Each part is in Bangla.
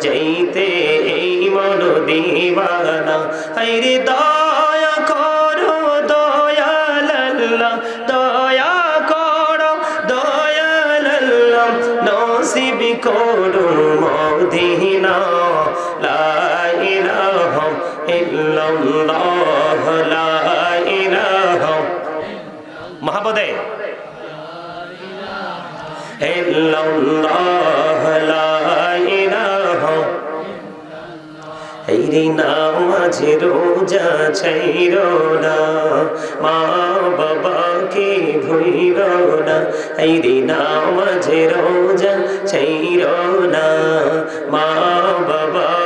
যাইতে এই মন দিবানা। হাইরে দয়া করো দয়াল আল্লাহ দয়া করো দয়াল আল্লাহ নসিব করো মদিনা। লা ইলাহা ইল্লাল্লাহ লা ইলাহা। মহাপদে। ইল্লাল্লাহ। এইরি নামাজ রোজা ছাইর না। মা বাবাকে ভুইর না। এইরি নামাজ রোজা ছাইর না। মা বাবাকে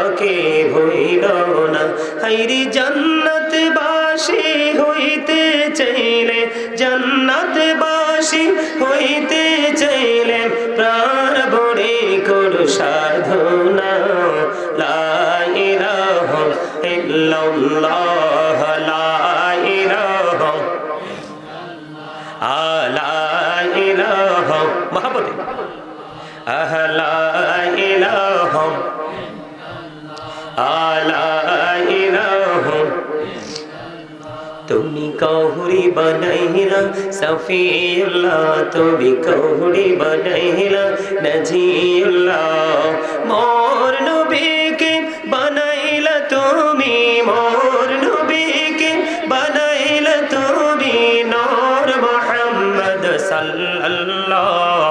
বনাইলা, সফিউল্লাহ, তুমি কহুরি বনাইলা, নজিউল্লাহ, মোর নবীকে বানাইলা তুমি, মোর নবীকে বানাইলা তুমি, নূর মুহাম্মদ সাল্লাল্লাহ,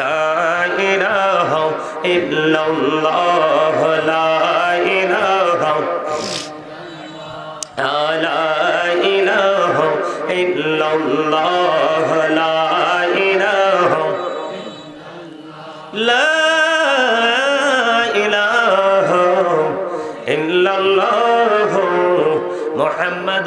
লা ইলাহা ইল্লাল্লাহ।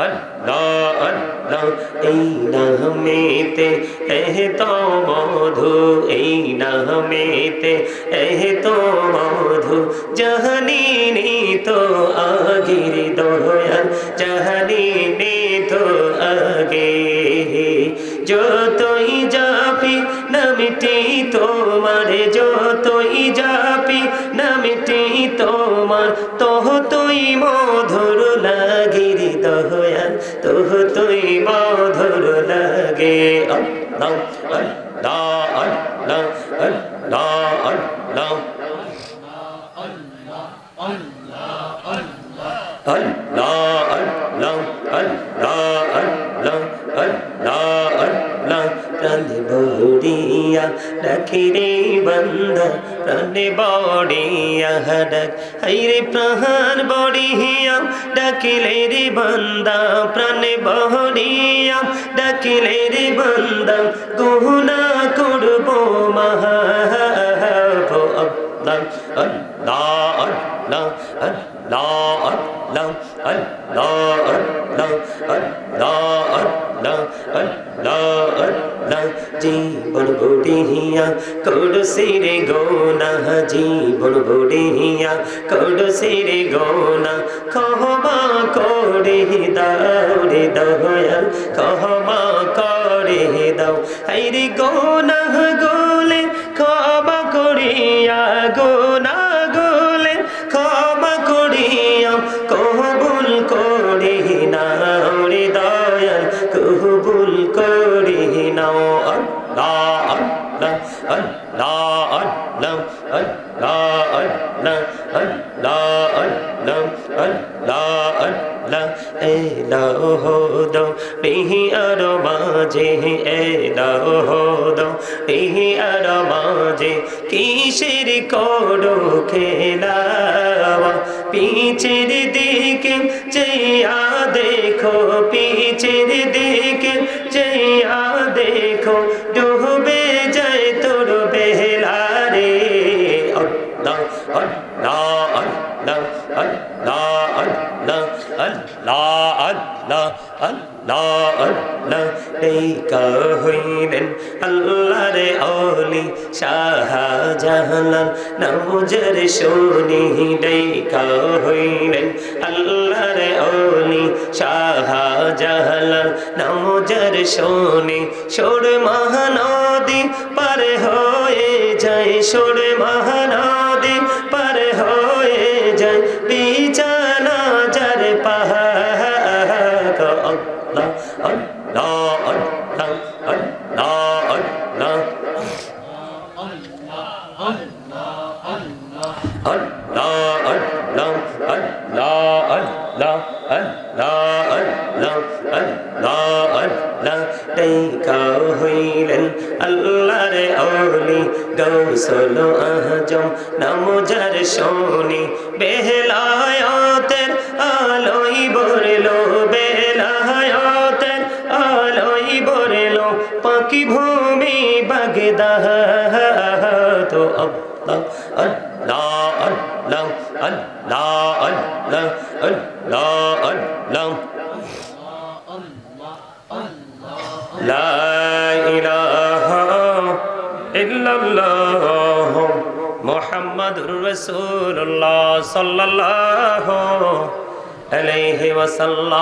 Allah, Allah, এই নামেতে এহ তো মধু এই নামেতে এহ তো মধু জাহানি তো আগির দয়াল জাহানি তো আগে। যতই যাপি নামিটি তোমার যতই যাপি নামিটি তোমার তোহ তুই দয়াল তুহ তুই মধুর লাগে ভরিয়া রাখি রে বন্ধ প্রাণে বড়িয়া হরক হাই রে প্রাণ বড়িয়া ডাকিলে রে বান্দা, প্রাণে বহরিয়া ডাকিলে রে বান্দা গুহনা করব মহা আল্লাহ আল্লাহ আল্লাহ আল্লাহ আল্লাহ আল্লাহ আল্লাহ। জীবন বুড়িয়া করছে রে গোনা জীবন বুড়িয়া করছে রে গোনা। কহমা করে দাও রে দয়াল কহমা করে দাও। হাই রে গোনা গোলে কবা করিয়া গোনা মাঝে এ হো দো আর মাঝে কিসের করো খেলা? পিছের দিকে চেয়া দেখো পিছের দিকে চেয়া দেখো জাহালাম না বুঝার শুনি ডাইকা হইলেন আল্লাহর অলি সাহা জাহালাম না বুঝার শুনি সোর মহানদী পার হয়ে যায় সোর মহানদী পার হয়ে যায়, বিছানা যার পাহা আল্লাহ আল্লাহ আল্লাহ আল্লাহ আল্লাহ لا إله إلا الله محمد رسول الله صلى الله عليه وسلم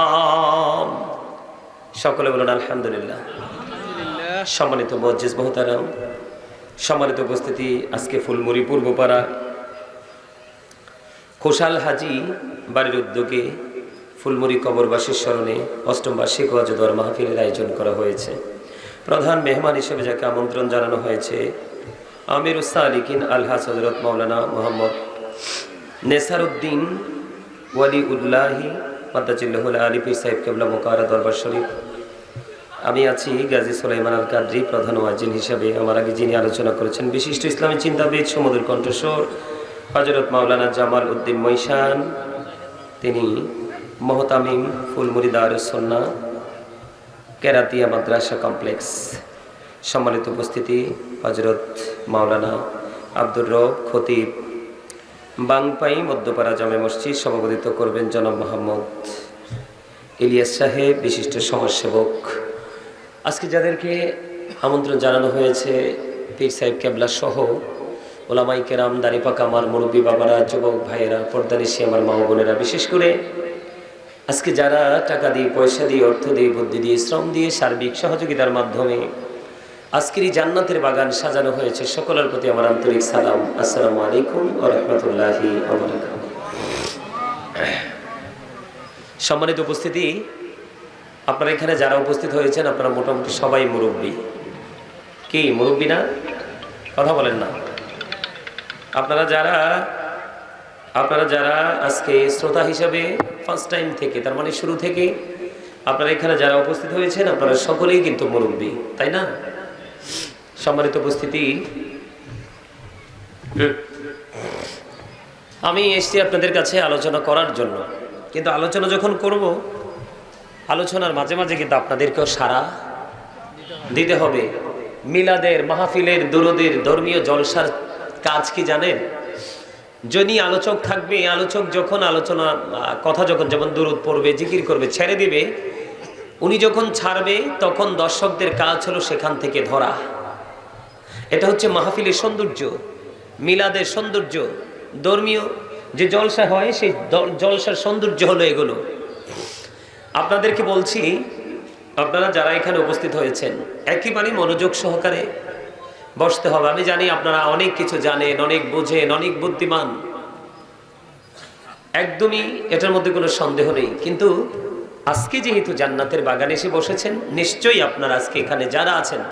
সকলে বলুন আলহামদুলিল্লাহ সম্মানিত বজ্জেস মহতারাম সম্মানিত উপস্থিতি আজকে ফুলমুড়ি পূর্বপাড়া খোসাল হাজি বাড়ির উদ্যোগে ফুলমুড়ি কবরবাসীর স্মরণে অষ্টম বার্ষিক ওয়াজদর মাহফিলের আয়োজন করা হয়েছে। প্রধান মেহমান হিসেবে যাকে আমন্ত্রণ জানানো হয়েছে আমির উস্তা আলিকিন আলহাজ হজরত মৌলানা মোহাম্মদ নেসারুদ্দিন ওয়ালি উল্লাহি মাদ্দাজিল্লাহুল আলী পীর সাহেব কেবলা মোকারা দরবার শরীফ। আমি আছি গাজী সুলাইমান আল কাদ্রি প্রধান ওয়াজিন হিসাবে। আমার আগে যিনি আলোচনা করেছেন, বিশিষ্ট ইসলামী চিন্তাবিদ সমুদ্র কণ্ঠস্বর হজরত মাওলানা জামাল উদ্দিন মৈশান, তিনি মহতামিম ফুলমুরি দারুসন্না কেরাতিয়া মাদ্রাসা কমপ্লেক্স। সম্মানিত উপস্থিতি হজরত মাওলানা আব্দুর রব খতিব। বাংপাই মধ্যপাড়া জামে মসজিদ সভাপতিত্ব করবেন জনাব মোহাম্মদ ইলিয়াস সাহেব, বিশিষ্ট সমাজসেবক। আজকে যাদেরকে আমন্ত্রণ জানানো হয়েছে, পীর সাহেব কেবলা সহ ওলামাই কেরাম দাঁড়িপাকা আমার মুরব্বী বাবারা, যুবক ভাইয়েরা পর্দানিসি আমার মা বোনেরা, বিশেষ করে আজকে যারা টাকা দিয়ে, পয়সা দিয়ে, অর্থ দিয়ে, বুদ্ধি দিয়ে, শ্রম দিয়ে, সার্বিক সহযোগিতার মাধ্যমে আজকের এই জান্নাতের বাগান সাজানো হয়েছে, সকলের প্রতি আমার আন্তরিক সালাম। আসসালামু আলাইকুম ও রহমতুল্লাহি সম্মানিত উপস্থিতি, আপনারা এখানে যারা উপস্থিত হয়েছেন, আপনারা মোটামুটি সবাই মুরব্বী। কি, মুরব্বী না? কথা বলেন না। আপনারা যারা আপনারা যারা আজকে শ্রোতা হিসাবে ফার্স্ট টাইম থেকে, তার মানে শুরু থেকে, আপনারা এখানে যারা উপস্থিত হয়েছেন, আপনারা সকলেই কিন্তু মুরব্বী, তাই না সম্মানিত উপস্থিতি। আমি এসছি আপনাদের কাছে আলোচনা করার জন্য, কিন্তু আলোচনা যখন করব, আলোচনার মাঝে মাঝে কিন্তু আপনাদেরকেও সারা দিতে হবে মিলাদের, মাহফিলের, দরদের, ধর্মীয় জলসার কাজ কি জানেন? যিনি আলোচক থাকবে আলোচক যখন আলোচনা, কথা যখন যেমন দূরত পড়বে, জিকির করবে, ছেড়ে দিবে, উনি যখন ছাড়বে, তখন দর্শকদের কাজ হলো সেখান থেকে ধরা। এটা হচ্ছে মাহফিলের সৌন্দর্য, মিলাদের সৌন্দর্য। ধর্মীয় যে জলসা হয়, সেই জলসার সৌন্দর্য হলো এগুলো। আপনাদেরকে বলছি, আপনারা যারা এখানে উপস্থিত হয়েছেন একেবারেই মনোযোগ সহকারে বসতে হবে। আমি জানি আপনারা অনেক কিছু জানেন অনেক বোঝেন অনেক বুদ্ধিমান। একদমই এটার মধ্যে কোনো সন্দেহ নেই। কিন্তু আজকে যেহেতু জান্নাতের বাগানে এসে বসেছেন নিশ্চয়ই আপনারা আজকে এখানে যারা আছেন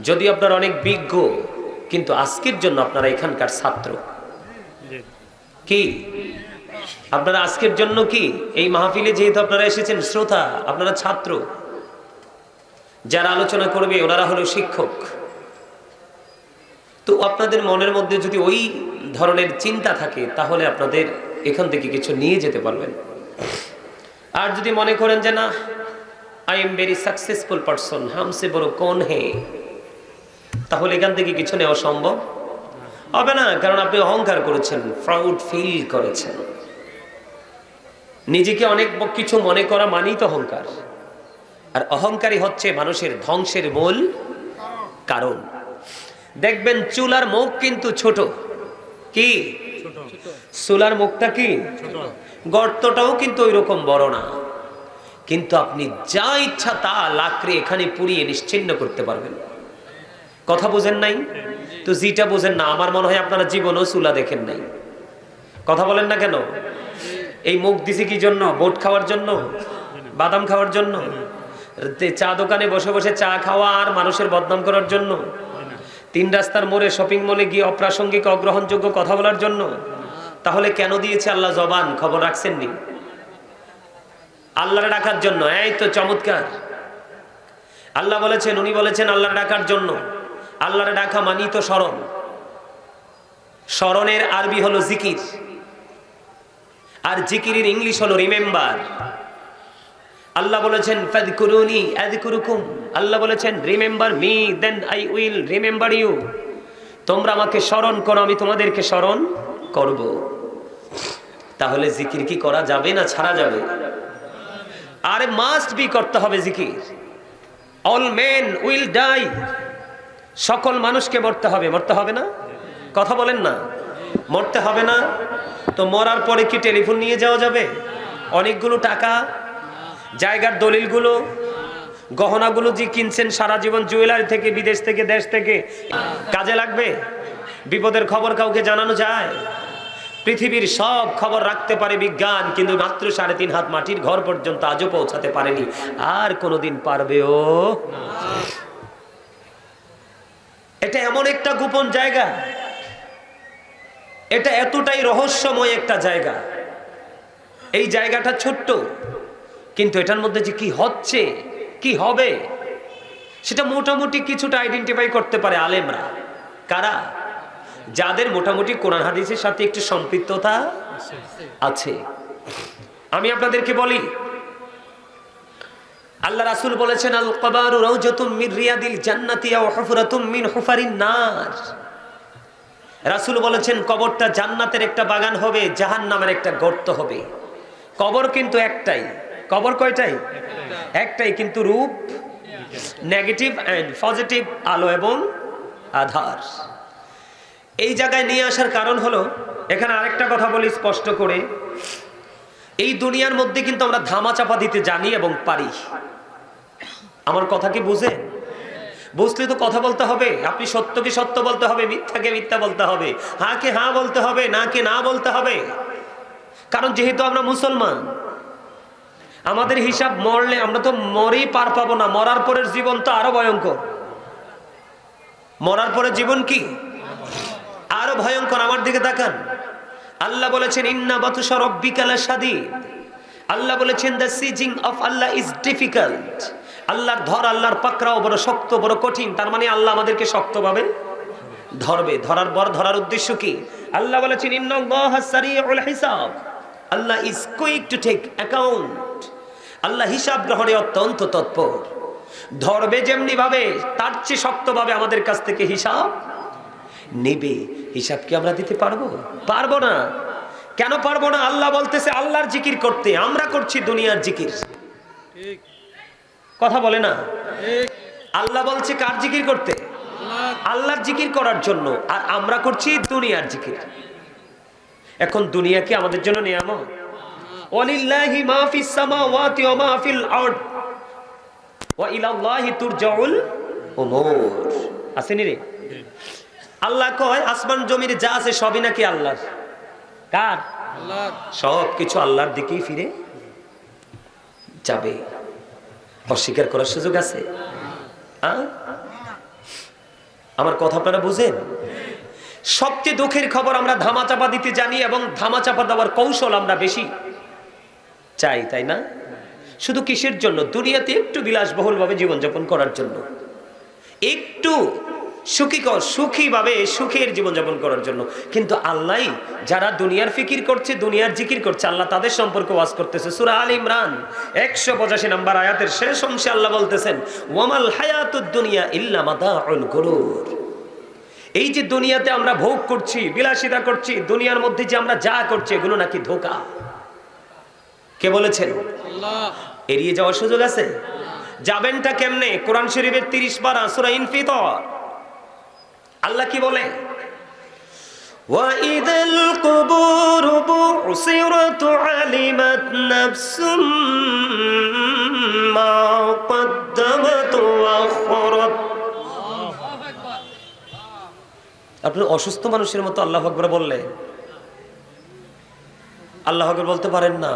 যদি আপনারা অনেক বিজ্ঞ কিন্তু আজকের জন্য আপনারা এখানকার ছাত্র। কি? আপনারা আজকের জন্য কি? এই মাহফিলে যেহেতু আপনারা এসেছেন শ্রোতা আপনারা ছাত্র যারা আলোচনা করবে ওনারা হলো শিক্ষক। তো আপনাদের মনের মধ্যে যদি ওই ধরনের চিন্তা থাকে, তাহলে আপনাদের এখান থেকে কিছু নিয়ে যেতে পারবেন। আর যদি মনে করেন যে, না I am very successful person হামসে বড় কোন হে? তাহলে এখান থেকে কিছু নেওয়া সম্ভব? হবে না, কারণ আপনি অহংকার করেছেন প্রাউড ফিল করেছেন। নিজেকে অনেক কিছু মনে করা মানেই তো অহংকার। আর অহংকারী হচ্ছে মানুষের ধ্বংসের মূল কারণ। দেখবেন চুলার মুখ কিন্তু ছোট। কি? চুলার মুখটা কি? গর্তটাও কিন্তু ওই রকম বড় না। কিন্তু আপনি যা ইচ্ছা তা লাকড়ি এখানে পুড়িয়ে নিশ্চিন্ন করতে পারবেন। কথা বোঝেন নাই? তো যেটা বোঝেন না, আমার মনে হয় আপনারা জীবনেও চুলা দেখেন নাই। কথা বলেন না কেন? এই মুখ দিছি কি জন্য? বোট খাওয়ার জন্য? বাদাম খাওয়ার জন্য? চা দোকানে বসে বসে চা খাওয়া আর মানুষের বদনাম করার জন্য? তিন রাস্তার মোড়ে শপিং মলে গিয়ে অপ্রাসঙ্গিক অগ্রহণযোগ্য কথা বলার জন্য। তাহলে কেন দিয়েছে আল্লাহ জবান? খবর রাখছেননি। আল্লাহরে ডাকার জন্য। এই তো চমৎকার। আল্লাহ বলেছেন, উনি বলেছেন আল্লাহ ডাকার জন্য। আল্লাহরে ডাকা মানি তো স্মরণ। স্মরণের আরবি হলো জিকির। আর জিকিরের ইংলিশ হলো রিমেম্বার। আল্লাহ বলেছেন, ফাদকুরুনি আযকুরুকুম। আল্লাহ বলেছেন remember me then I will remember you তোমরা আমাকে স্মরণ করো, আমি তোমাদেরকে স্মরণ করব। তাহলে জিকির কি করা যাবে না ছাড়া যাবে? আরে মাস্ট বি করতে হবে জিকির। অল মেন উইল ডাই সকল মানুষকে মরতে হবে মরতে হবে না? কথা বলেন না। মরতে হবে না? তো মরার পরে কি টেলিফোন নিয়ে যাওয়া যাবে? অনেকগুলো টাকা জায়গার দলিলগুলো, গহনাগুলো যে কিনছেন সারা জীবন জুয়েলারি থেকে, বিদেশ থেকে, দেশ থেকে, কাজে লাগবে? বিপদের খবর কাউকে জানানো যায়? পৃথিবীর সব খবর রাখতে পারে বিজ্ঞান, কিন্তু মাত্র সাড়ে তিন হাত মাটির ঘর পর্যন্ত আজও পৌঁছাতে পারেনি। আর কোনোদিন পারবেও এটা এমন একটা গোপন জায়গা। এটা এতটাই রহস্যময় একটা জায়গা। এই জায়গাটা ছোট্ট। কিন্তু এটার মধ্যে যে কি হচ্ছে, কি হবে, সেটা মোটামুটি কিছুটা আইডেন্টিফাই করতে পারে আলেমরা। কারা? যাদের মোটামুটি কোরআন হাদিসের সাথে একটু সম্পৃক্ততা আছে। আমি আপনাদেরকে বলি, আল্লাহ রাসূল বলেছেন আল কবারু মিন রিয়াদিল জান্নাতি আও হুফরাতুম মিন নার। রাসূল বলেছেন, কবরটা জান্নাতের একটা বাগান হবে, জাহান্নামের একটা গর্ত হবে। কবর কিন্তু একটাই। কবর কয়টাই? একটাই কিন্তু রূপ নেগেটিভ অ্যান্ড পজিটিভ আলো এবং আধার। এই জায়গায় নিয়ে আসার কারণ হলো, এখানে আরেকটা কথা বলি স্পষ্ট করে। এই দুনিয়ার মধ্যে কিন্তু আমরা ধামা চাপা দিতে জানি এবং পারি। আমার কথা কি বুঝে? বুঝলে তো কথা বলতে হবে। আপনি সত্যকে সত্য বলতে হবে, মিথ্যাকে মিথ্যা বলতে হবে। হাকে হ্যাঁ বলতে হবে না কে না বলতে হবে। কারণ যেহেতু আমরা মুসলমান আমাদের হিসাব মরলে আমরা তো মরেই পার পাবো না। মরার পরের জীবন তো আরও ভয়ঙ্কর। মরার পরের জীবন কি? আরও ভয়ঙ্কর, আমার দিকে তাকান। আল্লাহ বলেছেন, ইন্না বাতুসা রব্বিকালা সাদিদ আল্লাহ বলেছেন, the seizing of Allah is difficult. আল্লাহর ধর আল্লাহর পাকড়াও বড় শক্ত, বড় কঠিন। তার মানে আল্লাহ আমাদেরকে শক্তভাবে ধরবে। ধরার পর ধরার উদ্দেশ্য কি? আল্লাহ বলেছেন সারিউল হিসাব। আল্লাহ is quick to take account আল্লাহ হিসাব গ্রহণে অত্যন্ত তৎপর। ধরবে যেমনি ভাবে তার চেয়ে শক্তভাবে আমাদের কাছ থেকে হিসাব নেবে। হিসাব কি আমরা দিতে পারব? পারব না। কেন পারব না? আল্লাহ বলতেছে, আল্লাহর জিকির করতে। আমরা করছি দুনিয়ার জিকির। কথা বলে না? আল্লাহ বলছে, কার জিকির করতে? আল্লাহর জিকির করার জন্য। আর আমরা করছি দুনিয়ার জিকির। এখন দুনিয়া কি আমাদের জন্য নিয়ামত? ওয়ালিল্লাহি মা ফিস সামাওয়াতি ওয়া মা ফিল আরদ। ওয়া ইলাল্লাহি তুরজাউল উমুর। আসেনি রে? আল্লাহ কয় আসমান জমির যা আছে সবই নাকি আল্লাহর। কার? সব কিছু আল্লাহর দিকেই ফিরে যাবে। অস্বীকার করার সুযোগ আছে? আমার কথা আপনারা বুঝেন? সবচেয়ে দুঃখের খবর আমরা ধামাচাপা দিতে জানি এবং ধামাচাপা দেওয়ার কৌশল আমরা বেশি। চাই, তাই না? শুধু কিসের জন্য? দুনিয়াতে একটু বিলাসবহুলভাবে জীবনযাপন করার জন্য। একটু সুখীকর, সুখীভাবে সুখের জীবনযাপন করার জন্য। কিন্তু আল্লাহ যারা দুনিয়ার ফিকির করছে, দুনিয়ার জিকির করছে, আল্লাহ তাদের সম্পর্কে ওয়াজ করতেছে। সুরা আল ইমরান, একশো পঁচাশি নাম্বার আয়াতের শেষ অংশে আল্লাহ বলতেছেন, ওয়ামাল হায়াতুদ দুনিয়া ইল্লা মাদাউল গুরুর। এই যে দুনিয়াতে আমরা ভোগ করছি, বিলাসিতা করছি, দুনিয়ার মধ্যে যে আমরা যা করছি, এগুলো নাকি ধোকা। কে বলেছেন এড়িয়ে যাওয়ার সুযোগ আছে যাবেনটা কেমনে কোরআন শরীফের তিরিশ বার আসুরা ইনফিতর আল্লাহ কি বলে وَإِذَا الْقُبُورُ بُعْثِرَتْ عَلِمَتْ نَفْسٌ مَا قَدَّمَتْ وَأَخَّرَتْ আপনি অসুস্থ মানুষের মতো আল্লাহ আকবর বললে আল্লাহ আকবর বলতে পারেন না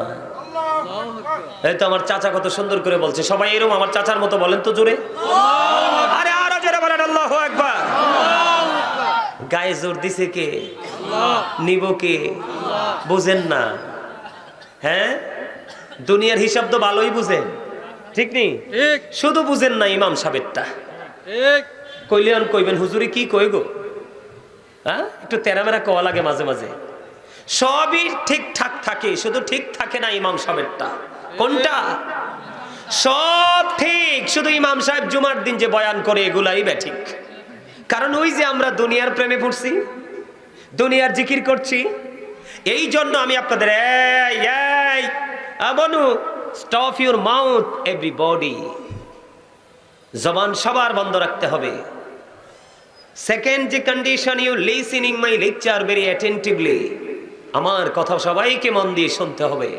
এই তো আমার চাচা কত সুন্দর করে বলছে। সবাই এরকম আমার চাচার মতো বলেন তো জোরে। আরে আরও জোরে বলেন আল্লাহ একবার গায়ে জোর দিছে কে? নিব কে? বুঝেন না। হ্যাঁ? দুনিয়ার হিসাব তো ভালোই বুঝেন। ঠিক নেই? শুধু বুঝেন না ইমাম সাহেবটা। ঠিক। কইলেন কইবেন হুজুরি কি কই গো হ্যাঁ একটু তেরামেরা কওয়া লাগে মাঝে মাঝে। সবই ঠিকঠাক থাকে, শুধু ঠিক থাকে না ইমাম সাহেবটা। কোনটা? সব ঠিক, শুধু ইমাম সাহেব জুমার দিন যে বয়ান করে এগুলাই ঠিক। কারণ ওই যে আমরা দুনিয়ার প্রেমে পড়ছি, দুনিয়ার জিকির করছি, এই জন্য আমি আপনাদের স্টপ ইউর মাউথ এভরিবডি জবান সবার বন্ধ রাখতে হবে। সেকেন্ড যে condition you listening my lecture very attentively আমার কথা সবাইকে মন দিয়ে শুনতে হবে।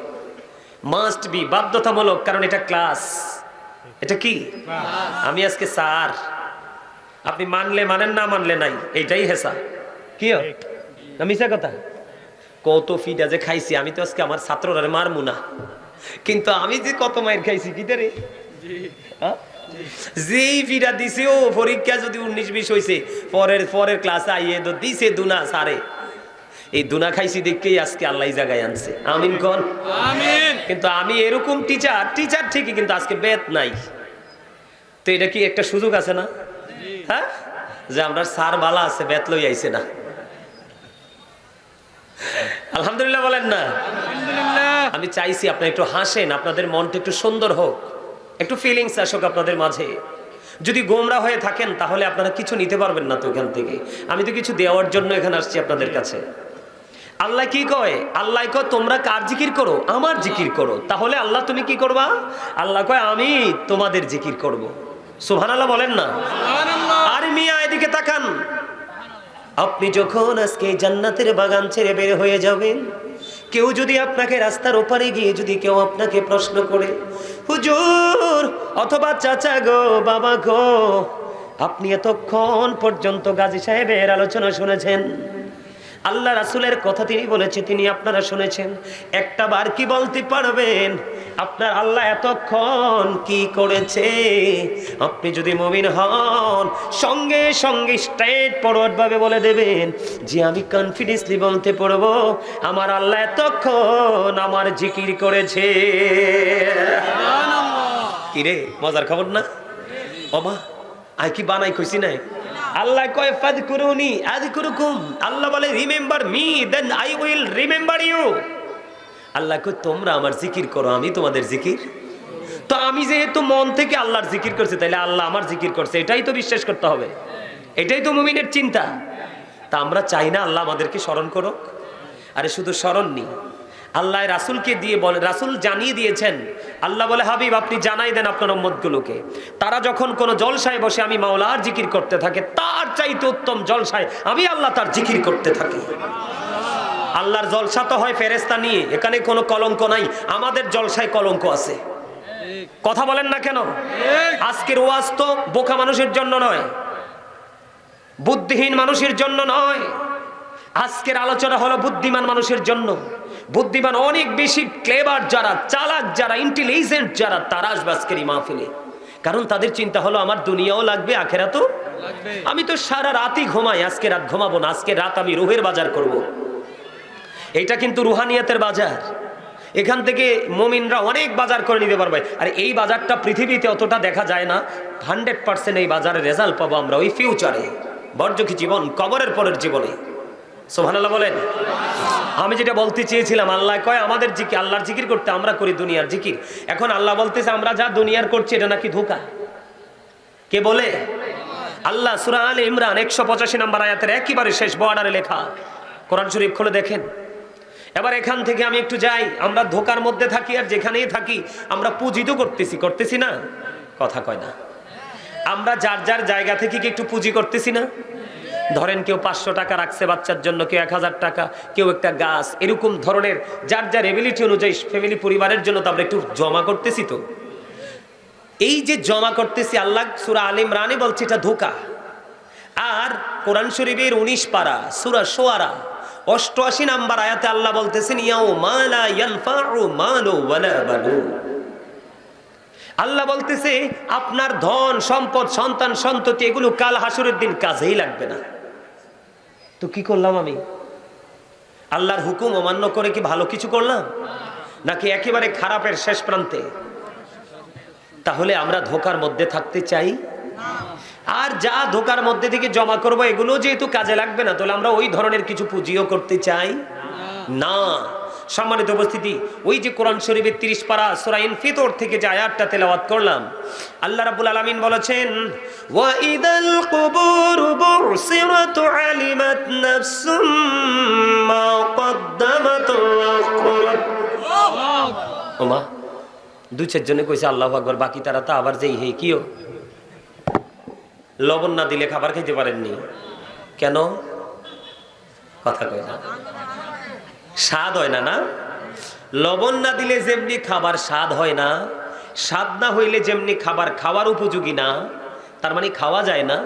মাস্ট বি বাধ্যতামূলক কারণ এটা ক্লাস এটা কি? আমি আজকে স্যার আপনি মানলে মানেন না মানলে নাই এইটাই হেসা কি মিশা কথা? কত ফিটা যে খাইছি। আমি তো আজকে আমার ছাত্ররা মারমু না। কিন্তু আমি যে কত মায়ের খাইছি কি রে? যেই ফিটা দিছে ও পরীক্ষা যদি উনিশ বিশ হয়েছে পরের পরের ক্লাসে আইয়ে তো দিছে দুনা সারে। এই দুনা খাইছি দেখেই আজকে আল্লাহ জায়গায় আনছে। আমিন কন? আমিন। কিন্তু আমি এরকম টিচার টিচার ঠিকই কিন্তু আজকে বেত নাই। তো এটা কি একটা সুযোগ আছে না? হ্যাঁ? যে আমরা সার বালা আছে বেত লই আইছে না। আলহামদুলিল্লাহ বলেন না? আলহামদুলিল্লাহ। আমি চাইছি আপনি একটু হাসেন আপনাদের মনটা একটু সুন্দর হোক। একটু ফিলিংস আসুক আপনাদের মাঝে। যদি গোমরা হয়ে থাকেন তাহলে আপনারা কিছু নিতে পারবেন না তো এখান থেকে। আমি তো কিছু দেওয়ার জন্য এখানে আসছি আপনাদের কাছে। আল্লাহ কি কয়? আল্লাহ কয় তোমরা কার জিকির করো? আমার জিকির করো। তাহলে আল্লাহ তুমি কি করবা? আল্লাহ কয় আমি তোমাদের জিকির করব। সুহান আল্লাহ বলেন না? আর মিয়া এদিকে তাকান। আপনি যখন আজকে জান্নাতের বাগান ছেড়ে বের হয়ে যাবেন কেউ যদি আপনাকে রাস্তার ওপারে গিয়ে যদি কেউ আপনাকে প্রশ্ন করে হুজুর অথবা চাচা গো বাবা গো আপনি এতক্ষণ পর্যন্ত গাজী সাহেবের আলোচনা শুনেছেন? আল্লাহ রাসুলের কথা তিনি বলেছে তিনি আপনারা শুনেছেন। একটা বার কি বলতে পারবেন? আপনার আল্লাহ এতক্ষণ কি করেছে? আপনি যদি মমিন হন সঙ্গে সঙ্গে স্ট্রেট ফরওয়ার্ড ভাবে বলে দেবেন যে আমি কনফিডেন্সলি বলতে পারব আমার আল্লাহ এতক্ষণ আমার জিকির করেছে। কিরে মজার খবর না? অমা আই কি বানাই খুশি নাই? আল্লাহ কয়, ফাদকুরুনি আযকুরুকুম। আল্লাহ বলে, remember me, then I will remember you. Allah কয়, তোমরা আমার জিকির করো, আমি তোমাদের জিকির? তো আমি যেহেতু মন থেকে আল্লাহর জিকির করছি তাহলে আল্লাহ আমার জিকির করছে, এটাই তো বিশ্বাস করতে হবে। এটাই তো মুমিনের চিন্তা। তা আমরা চাই না আল্লাহ আমাদেরকে স্মরণ করুক। আরে শুধু স্মরণ নি আল্লাহ রাসুলকে দিয়ে বলে, রাসুল জানিয়ে দিয়েছেন। আল্লাহ বলে, হাবিব, আপনি জানাই দেন আপনার উম্মতগুলোকে। তারা যখন কোনো জলসায় বসে আমি মাওলার জিকির করতে থাকে, তার চাইতে উত্তম জলসায় আমি আল্লাহ তার জিকির করতে থাকি। আল্লাহর জলসা তো হয় ফেরেস্তা নিয়ে, এখানে কোনো কলঙ্ক নাই, আমাদের জলসায় কলঙ্ক আছে। কথা বলেন না কেন? আজকের ওয়াজ তো বোকা মানুষের জন্য নয়, বুদ্ধিহীন মানুষের জন্য নয়। আজকের আলোচনা হলো বুদ্ধিমান মানুষের জন্য। বুদ্ধিমান অনেক বেশি ক্লেবার যারা, চালাক যারা ইন্টেলিজেন্ট যারা, তারা আসবে আজকের মাহফিলে। কারণ তাদের চিন্তা হলো, আমার দুনিয়াও লাগবে আখেরা তো আমি তো সারা রাতই ঘুমাই, আজকে রাত ঘুমাবো না, আজকে রাত আমি রুহের বাজার করব। এটা কিন্তু রুহানিয়াতের বাজার। এখান থেকে মমিনরা অনেক বাজার করে নিতে পারবে। আর এই বাজারটা পৃথিবীতে অতটা দেখা যায় না। হান্ড্রেড পার্সেন্ট এই বাজারে রেজাল্ট পাবো আমরা ওই ফিউচারে বর্জকি জীবন? কবরের পরের জীবনে। সোহানাল্লাহ বলেন। আমি যেটা বলতে চেয়েছিলাম, আল্লাহ কয়, আমাদের জিকির, আল্লাহর জিকির করতে আমরা করি দুনিয়ার জিকির। এখন আল্লাহ বলতেছে, আমরা যা দুনিয়ার করছি, এটা নাকি ধোকা? কে বলে? আল্লাহ সুরা আল ইমরান একশো পঁচাশি নম্বর আয়াতের একেবারে শেষ বর্ডারে লেখা। কোরআন শরীফ খুলে দেখেন। এবার এখান থেকে আমি একটু যাই। আমরা ধোকার মধ্যে থাকি আর যেখানেই থাকি, আমরা পুঁজি তো করতেছি করতেছি না? কথা কয় না। আমরা যার যার জায়গা থেকে কি একটু পুঁজি করতেছি না? ধরেন কেউ পাঁচশো টাকা রাখছে বাচ্চার জন্য, কেউ এক হাজার টাকা, কেউ একটা গাছ, এরকম ধরনের যার যার এবিলিটি অনুযায়ী ফ্যামিলি পরিবারের জন্য তো আমরা একটু জমা করতেছি তো। এই যে জমা করতেছি, আল্লাহ সুরা আলিম রানি বলছে এটা ধোকা। আর কোরআন শরীফের উনিশ পারা, সুরা সোয়ারা, অষ্টআশি নাম্বার আয়াতে আল্লাহ বলতেছেন ইয়াও মালা ইয়ানফাউ মালু ওয়ালা বানুন আল্লাহ বলতেছে, আপনার ধন, সম্পদ, সন্তান, সন্ততি, এগুলো কাল হাসুরের দিন কাজেই লাগবে না। তো কি করলাম আমি? আল্লাহর হুকুম অমান্য করে কি ভালো কিছু করলাম? নাকি একেবারে খারাপের শেষ প্রান্তে? তাহলে আমরা ধোকার মধ্যে থাকতে চাই? আর যা ধোকার মধ্যে থেকে জমা করব এগুলো যেহেতু কাজে লাগবে না, তাহলে আমরা ওই ধরনের কিছু পুঁজিও করতে চাই? না। সম্মানিত উপস্থিতি ওই যে কোরআন শরীফের তিরিশ পারা সুরাইন ফিতর থেকে যে আয়াতটা তেলাওয়াত করলাম আল্লাহ রাবুল আলামিন বলেছেন ওয়া ইদাল কুবুর বুসিরাত আলিমাত নাফসুম মা কদ্দামাত ওমা দুই চারজনে কইছে আল্লাহু আকবার বাকি তারা তো আবার যেই হে কিও? লবণ না দিলে খাবার খেতে পারেননি। কেন? কথা কয় না। স্বাদ হয় না না? লবণ না দিলে যেমনি খাবার স্বাদ হয় না, স্বাদ না হইলে যেমনি খাবার খাওয়ার উপযোগী না, তার মানে খাওয়া যায় না।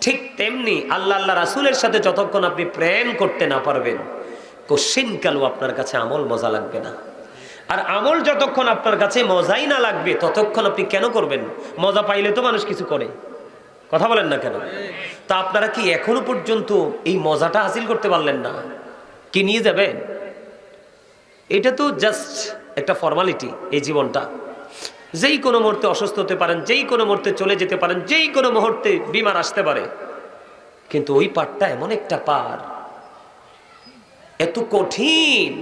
ঠিক তেমনি আল্লাহ আল্লাহ রাসুলের সাথে যতক্ষণ আপনি প্রেম করতে না পারবেন কোশ্চিন কালু আপনার কাছে আমল মজা লাগবে না। আর আমল যতক্ষণ আপনার কাছে মজাই না লাগবে, ততক্ষণ আপনি কেন করবেন? মজা পাইলে তো মানুষ কিছু করে। কথা বলেন না কেন? তা আপনারা কি এখনও পর্যন্ত এই মজাটা হাসিল করতে পারলেন না? কি নিয়ে যাবেন? এটা তো জাস্ট একটা ফর্মালিটি এই জীবনটা। যেই কোনো মুহূর্তে অসুস্থ হতে পারেন, যেই কোনো মুহূর্তে চলে যেতে পারেন, যেই কোনো মুহূর্তে বিমার আসতে পারে। কিন্তু ওই পারটা এমন একটা পার, এত কঠিন।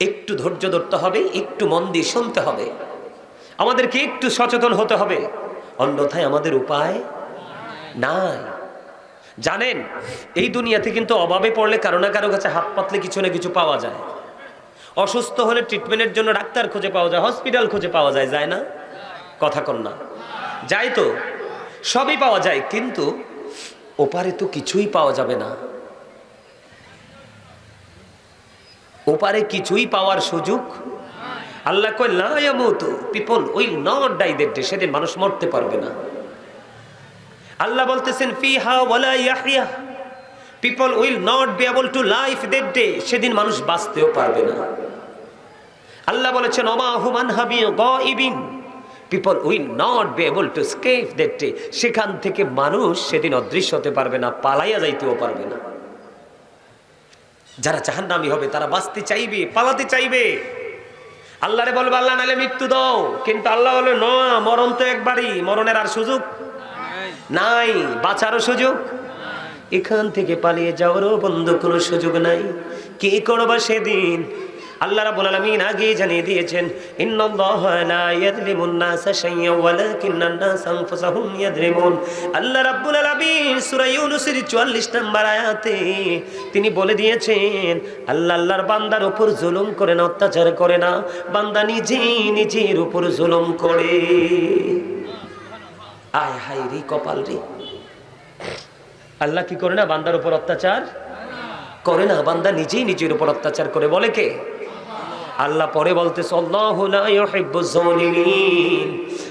একটু ধৈর্য ধরতে হবে, একটু মন দিয়ে শুনতে হবে। আমাদেরকে একটু সচেতন হতে হবে। অন্যথায় আমাদের উপায় নাই। জানেন, এই দুনিয়াতে কিন্তু অভাবে পড়লে কারও না কারও কাছে হাত পাতলে কিছু না কিছু পাওয়া যায়। অসুস্থ হলে ট্রিটমেন্টের জন্য ডাক্তার খুঁজে পাওয়া যায় হসপিটাল খুঁজে পাওয়া যায় যায় না? কথা কন না। যায় তো, সবই পাওয়া যায়, কিন্তু ওপারে তো কিছুই পাওয়া যাবে না। ওপারে কিছুই পাওয়ার সুযোগ? আল্লাহ কয়, লা ইয়ামুতু people will not die that day সেদিন মানুষ মরতে পারবে না। আল্লাহ বলতেছেন, ফিহা ওয়ালা ইয়াহইয়া। People will not be able to life that day সেদিন মানুষ বাঁচতেও পারবে না। আল্লাহ বলেছেন, অমা হুমান হাবি গাইবিন। People will not be able to escape that day সেখান থেকে মানুষ সেদিন অদৃশ্য হতে পারবে না, পালাইয়া যাইতেও পারবে না। যারা জাহান্নামী হবে, তারা বাঁচতে চাইবে, পালাতে চাইবে। আল্লাহরে বলবে, আল্লাহ নালে মৃত্যু দাও। কিন্তু আল্লাহ বলে না, মরণ তো একবারই, মরণের আর সুযোগ নাই, বাঁচারও সুযোগ। এখান থেকে পালিয়ে যাওয়ারও বন্ধ কোনো সুযোগ নাই। কি করবা সেদিন? আল্লাহ রাব্বুল আলামিন আগেই জানিয়ে দিয়েছেন, ইন্নাল্লাহা লা ইয়াযলিমুন নাসা শাইয়্যান ওয়ালাকিন্নান নাসা আনফুসাহুম ইয়াযলিমুন। আল্লাহ রাব্বুল আলামিন সূরা ইউনূসের 44 নম্বর আয়াতে তিনি বলে দিয়েছেন, আল্লাহ আল্লাহর বান্দার উপর জুলুম করে না, অত্যাচার করে না। বান্দা নিজেই নিজের উপর জুলুম করে। আয় হায় রে কপাল রে। আল্লাহ কি করে না বান্দার উপর অত্যাচার? করে না বান্দা নিজেই নিজের উপর অত্যাচার করে বলে কে? আল্লাহ পরে বলতে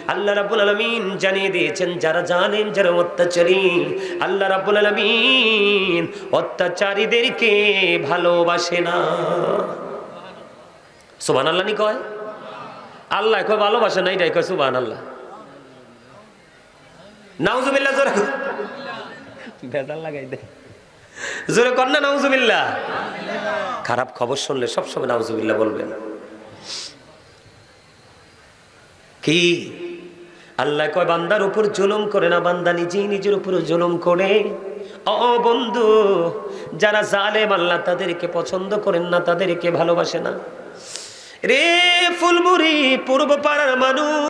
আল্লাহ রাব্বুল আলামিন জানিয়ে দিয়েছেন যারা জানেন যারা অত্যাচারী আল্লাহ রাব্বুল আলামিন অত্যাচারীদেরকে ভালোবাসে না। সুবহানাল্লাহ নি কয়? আল্লাহ কয় ভালোবাসে না। এটাই কয় সুবহানাল্লাহ। নাউজুবিল্লাহ জোরে। বেদাল লাগাই দে। জোরে কর না নাউজুবিল্লাহ। খারাপ খবর শুনলে সবসময় নাউজুবিল্লাহ বলবেন। কি? আল্লাহ কয় বান্দার উপর জুলুম করে না বান্দা নিজেই নিজের উপর জুলুম করে? ও বন্ধু যারা জালেম আল্লাহ তাদেরকে পছন্দ করেন না তাদেরকে ভালোবাসে না। রে ফুলমুরি পূর্ব পাড়ার মানুষ।